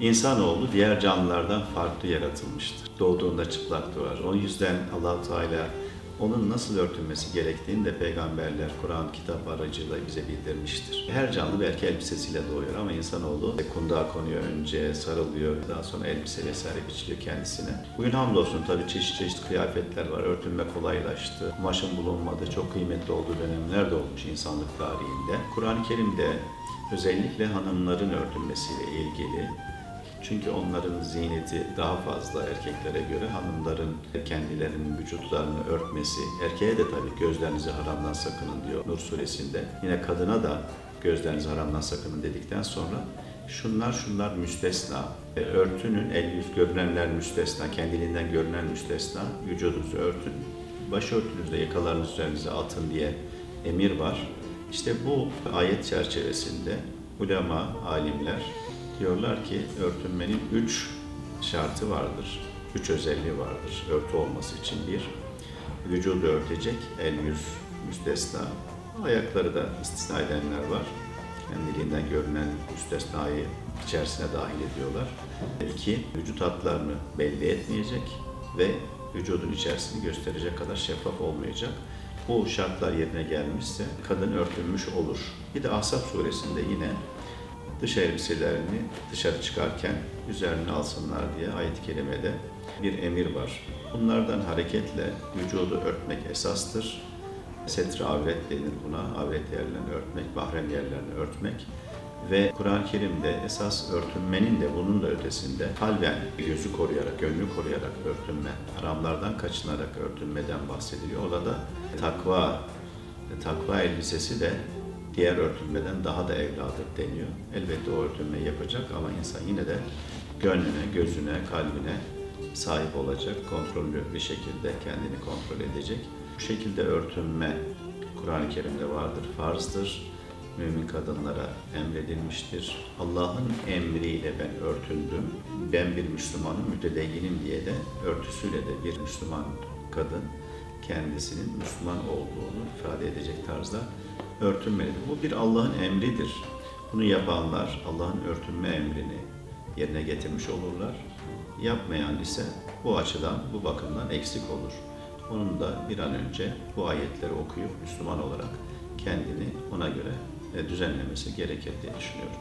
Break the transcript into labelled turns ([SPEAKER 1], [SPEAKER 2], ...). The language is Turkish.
[SPEAKER 1] İnsanoğlu diğer canlılardan farklı yaratılmıştır. Doğduğunda çıplak doğar. O yüzden allah Teala onun nasıl örtünmesi gerektiğini de peygamberler Kur'an kitap aracılığıyla bize bildirmiştir. Her canlı belki elbisesiyle doğuyor ama insanoğlu kundağa konuyor önce, sarılıyor, daha sonra elbise vesaire biçiliyor kendisine. Bugün hamdolsun tabii çeşit çeşit kıyafetler var, örtünme kolaylaştı. Kumaşın bulunmadığı, çok kıymetli olduğu dönemler de olmuş insanlık tarihinde. Kur'an-ı Kerim'de özellikle hanımların örtünmesiyle ilgili çünkü onların ziyneti daha fazla erkeklere göre hanımların kendilerinin vücutlarını örtmesi, erkeğe de tabii gözlerinizi haramdan sakının diyor Nur suresinde. Yine kadına da gözlerinizi haramdan sakının dedikten sonra şunlar şunlar müstesna. E, Örtünün el yüz görünenler müstesna, kendiliğinden görünen müstesna. Vücudunuzu örtün. Başörtünüzde yakalarınızı üzerinize atın diye emir var. İşte bu ayet çerçevesinde ulema, alimler diyorlar ki örtünmenin üç şartı vardır. Üç özelliği vardır örtü olması için. Bir, vücudu örtecek, el yüz müstesna. Ayakları da istisna edenler var. Kendiliğinden görünen müstesnayı içerisine dahil ediyorlar. İki, vücut hatlarını belli etmeyecek ve vücudun içerisini gösterecek kadar şeffaf olmayacak. Bu şartlar yerine gelmişse kadın örtünmüş olur. Bir de Ahzab suresinde yine dış elbiselerini dışarı çıkarken üzerine alsınlar diye ayet-i kerimede bir emir var. Bunlardan hareketle vücudu örtmek esastır. Setre avret denir buna. Avret yerlerini örtmek, mahrem yerlerini örtmek. Ve Kur'an-ı Kerim'de esas örtünmenin de bunun da ötesinde kalben gözü koruyarak, gönlü koruyarak örtünme, haramlardan kaçınarak örtünmeden bahsediliyor. Orada takva, takva elbisesi de diğer örtünmeden daha da evladır deniyor. Elbette o örtünmeyi yapacak ama insan yine de gönlüne, gözüne, kalbine sahip olacak, kontrollü bir şekilde kendini kontrol edecek. Bu şekilde örtünme Kur'an-ı Kerim'de vardır, farzdır. Mümin kadınlara emredilmiştir. Allah'ın emriyle ben örtündüm. Ben bir Müslümanım, mütedeyyinim diye de örtüsüyle de bir Müslüman kadın kendisinin Müslüman olduğunu ifade edecek tarzda örtünmelidir. Bu bir Allah'ın emridir. Bunu yapanlar Allah'ın örtünme emrini yerine getirmiş olurlar. Yapmayan ise bu açıdan, bu bakımdan eksik olur. Onun da bir an önce bu ayetleri okuyup Müslüman olarak kendini ona göre e, düzenlemesi gerekir diye düşünüyorum.